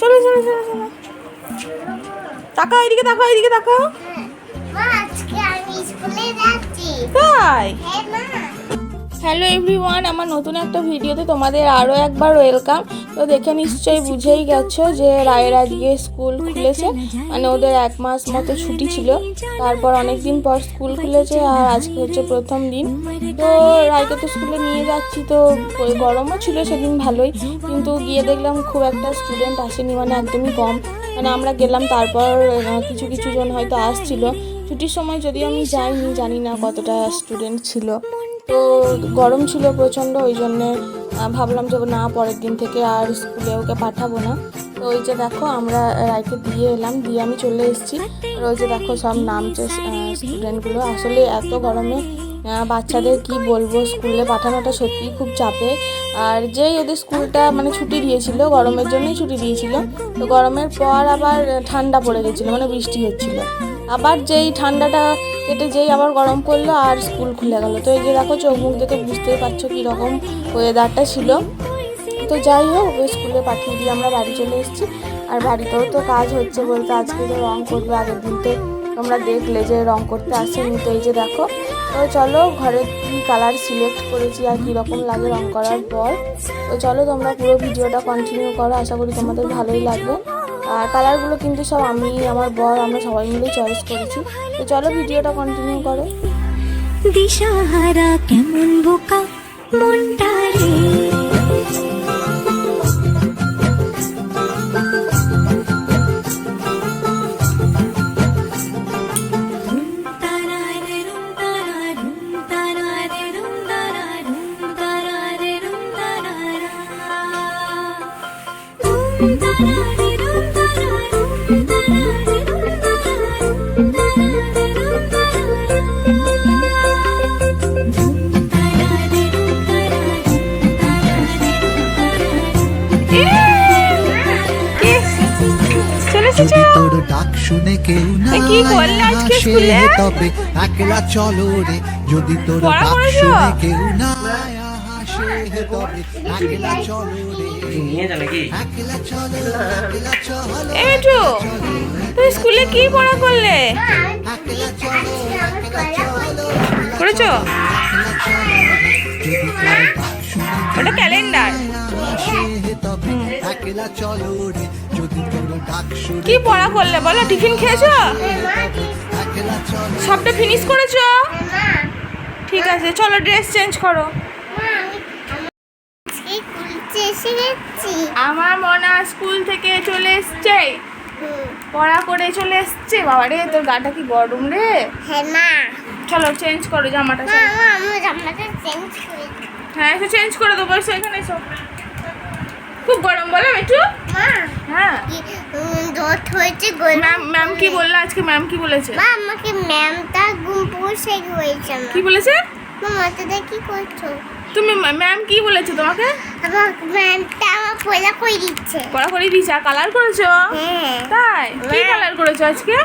চলো চলো চলো চলো। তাকাও এদিকে তাকাও এদিকে তাকাও। যাচ্ছি। তাই? হ্যাঁ হ্যালো এভরিওয়ান আমার নতুন একটা ভিডিওতে তোমাদের আরও একবার ওয়েলকাম তো দেখে নিশ্চয়ই বুঝেই গেছো যে রায়ের আজকে স্কুল খুলেছে। মানে ওদের এক মাস মতো ছুটি ছিল। তারপর অনেক দিন পর স্কুল খুলেছে আর আজকে হচ্ছে প্রথম দিন। তো রায়কে তো স্কুলে নিয়ে যাচ্ছি, তো গরমও ছিল সেদিন ভালোই। কিন্তু গিয়ে দেখলাম খুব একটা স্টুডেন্ট আসেনি মানে একদমই কম। মানে আমরা গেলাম, তারপর কিছু কিছু জন হয়তো আসছিল। ছুটির সময় যদিও আমি যাইনি, জানি না কতটা স্টুডেন্ট ছিল। তো গরম ছিল প্রচণ্ড, ওই জন্যে ভাবলাম যে না, পরের দিন থেকে আর স্কুলে ওকে পাঠাবো না। তো ওই যে দেখো, আমরা রাইকে দিয়ে এলাম, দিয়ে আমি চলে এসেছি। আর ওই যে দেখো, সব নামছে স্টুডেন্টগুলো। আসলে এত গরমে বাচ্চাদের কি বলব, স্কুলে পাঠানোটা সত্যিই খুব চাপে। আর যেই ওদের স্কুলটা মানে ছুটি দিয়েছিল, গরমের জন্যই ছুটি দিয়েছিল, তো গরমের পর আবার ঠান্ডা পড়ে গেছিল মানে বৃষ্টি হচ্ছিল। আবার যেই ঠান্ডাটা কেটে যেই আবার গরম পড়ল আর স্কুল খুলে গেল। তো এই যে দেখো চোখ মুখ দেখে বুঝতেই পারছ কীরকম ওয়েদারটা ছিল। তো যাই হোক, ওই স্কুলে পাঠিয়ে দিয়ে আমরা বাড়ি চলে এসেছি। আর বাড়িতেও তো কাজ হচ্ছে বলতে আজকে তো রং করবে, আগের দিন তো তোমরা দেখলে যে রং করতে আসেনি। তো এই যে দেখো, তো চলো ঘরে কী কালার সিলেক্ট করেছি আর কীরকম লাগে রং করার পর তো চলো তোমরা পুরো ভিডিওটা কন্টিনিউ করো, আশা করি তোমাদের ভালোই লাগবে। আর কালারগুলো কিন্তু সব আমি, আমার বর, আমরা সবাই মিলে চয়েস করেছি। তো চলো ভিডিওটা কন্টিনিউ করো। দিশাহারা কেমন বোকা, মনটা যদি তোর ডাক শুনে কেউ না আসে তবে? একলা চলো রে যদি তোর ডাক? শুনে কেউ না আসে তবে? একলা চলো রে। নিয়ে যা নাকি একলা চলো একলা চলো এই তুই স্কুলে কি পড়া করলে? একলা চলো করেছ? ওটা ক্যালেন্ডার। আসে তবে একলা চলো রে যদি তোর ডাক শুনে কি পড়া করলে বলো টিফিন খেয়েছো? একলা চলো। সবটা ফিনিশ করেছ? ঠিক আছে চলো ড্রেস চেঞ্জ করো। আমার মনা স্কুল থেকে চলে এসছে। পড়া করে চলে এসছে। বাবা রে তোর গাটা কি গরম রে? হ্যাঁ মা। চলো চেঞ্জ করো জামাটা। হ্যাঁ এসে চেঞ্জ করে দেবো এসো এখানে এসো। খুব গরম বলো মিঠু। মা হ্যাঁ। হয়েছে গোল ম্যাম ম্যাম কি বলল আজকে? ম্যাম কি বলেছে? মা আমাকে ম্যামটা ঘুম পৌঁছে হয়েছে কি বলেছে? কি করছ? তুমি ম্যাম কি বলেছে তোমাকে? আমার ম্যামটা আমার পয়লা করে দিচ্ছে। পড়া করে আর কালার করেছ? হ্যাঁ। তাই? কি হ্যাঁ। কালার করেছ আজকে?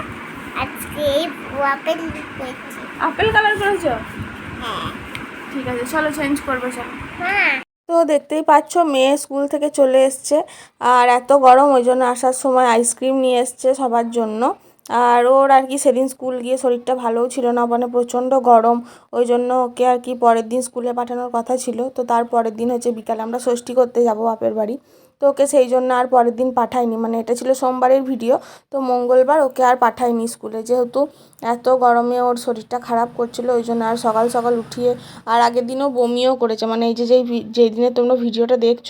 আজকে আপেল করেছি। আপেল কালার করেছ? হ্যাঁ। ঠিক আছে চলো চেঞ্জ করব চলো। হ্যাঁ। তো দেখতেই পাচ্ছ, মেয়ে স্কুল থেকে চলে এসছে। আর এত গরম, ওই জন্য আসার সময় আইসক্রিম নিয়ে এসছে সবার জন্য। আর ওর আর কি সেদিন স্কুল গিয়ে শরীরটা ভালোও ছিল না মানে প্রচণ্ড গরম। ওই জন্য ওকে আর কি পরের দিন স্কুলে পাঠানোর কথা ছিল। তো তার পরের দিন হচ্ছে বিকালে আমরা ষষ্ঠী করতে যাব বাপের বাড়ি। তো ওকে সেই জন্য আর পরের দিন পাঠায়নি। মানে এটা ছিল সোমবারের ভিডিও, তো মঙ্গলবার ওকে আর পাঠায়নি স্কুলে। যেহেতু এত গরমে ওর শরীরটা খারাপ করছিল, ওই জন্য আর সকাল সকাল উঠিয়ে আর আগের দিনও বমিও করেছে। মানে এই যে যেই যেই দিনে তোমরা ভিডিওটা দেখছ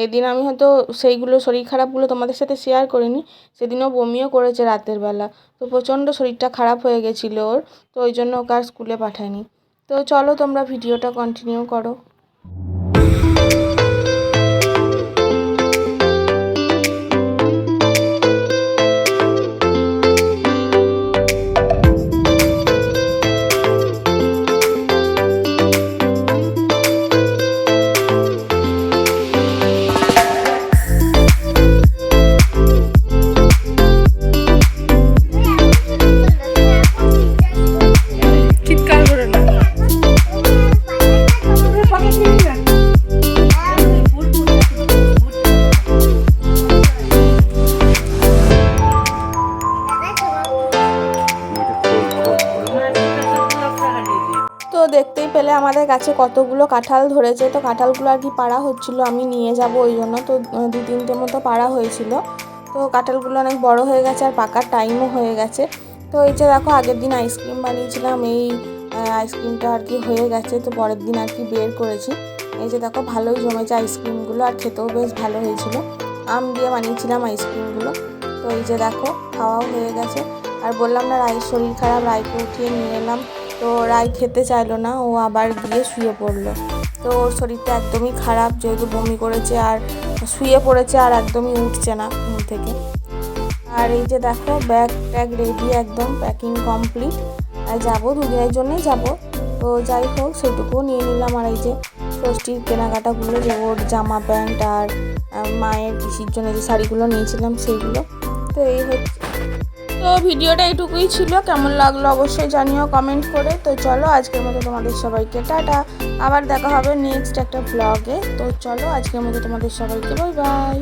এই দিন আমি হয়তো সেইগুলো শরীর খারাপগুলো তোমাদের সাথে শেয়ার করিনি, সেদিনও বমিও করেছে রাতের বেলা। তো প্রচণ্ড শরীরটা খারাপ হয়ে গেছিল ওর, তো ওই জন্য ওকে আর স্কুলে পাঠায়নি। তো চলো তোমরা ভিডিওটা কন্টিনিউ করো। পেলে আমাদের কাছে কতগুলো কাঁঠাল ধরেছে। তো কাঁঠালগুলো আর কি পাড়া হচ্ছিল, আমি নিয়ে যাব ওই জন্য। তো দু তিনটে মতো পাড়া হয়েছিল। তো কাঁঠালগুলো অনেক বড় হয়ে গেছে আর পাকার টাইমও হয়ে গেছে। তো এই যে দেখো, আগের দিন আইসক্রিম বানিয়েছিলাম, এই আইসক্রিমটা আর কি হয়ে গেছে। তো পরের দিন আর কি বের করেছি। এই যে দেখো, ভালোই জমেছে আইসক্রিমগুলো আর খেতেও বেশ ভালো হয়েছিল। আম দিয়ে বানিয়েছিলাম আইসক্রিমগুলো তো এই যে দেখো, খাওয়াও হয়ে গেছে। আর বললাম না রায়ের শরীর খারাপ রায়কে উঠিয়ে নিয়ে এলাম। তো রায় খেতে চাইলো না, ও আবার গিয়ে শুয়ে পড়ল। তো ওর শরীরটা একদমই খারাপ, যেহেতু বমি করেছে আর শুয়ে পড়েছে আর একদমই উঠছে না ঘুম থেকে। আর এই যে দেখো, ব্যাগ ট্যাগ রেডি একদম প্যাকিং কমপ্লিট আর যাব দুদিনের জন্যই যাব। তো যাই হোক, সেটুকুও নিয়ে নিলাম। আর এই যে ষষ্ঠীর কেনাকাটাগুলো, যে ওর জামা প্যান্ট আর মায়ের পিসির জন্য যে শাড়িগুলো নিয়েছিলাম, সেইগুলো। তো এই হচ্ছে তো ভিডিওটা এটুকুই ছিল। কেমন লাগল অবশ্যই জানিও কমেন্ট করে। তো চলো আজকের মতো তোমাদের সবাইকে টাটা। আবার দেখা হবে নেক্সট একটা ব্লগে তো চলো আজকের মতো তোমাদের সবাইকে বাই বাই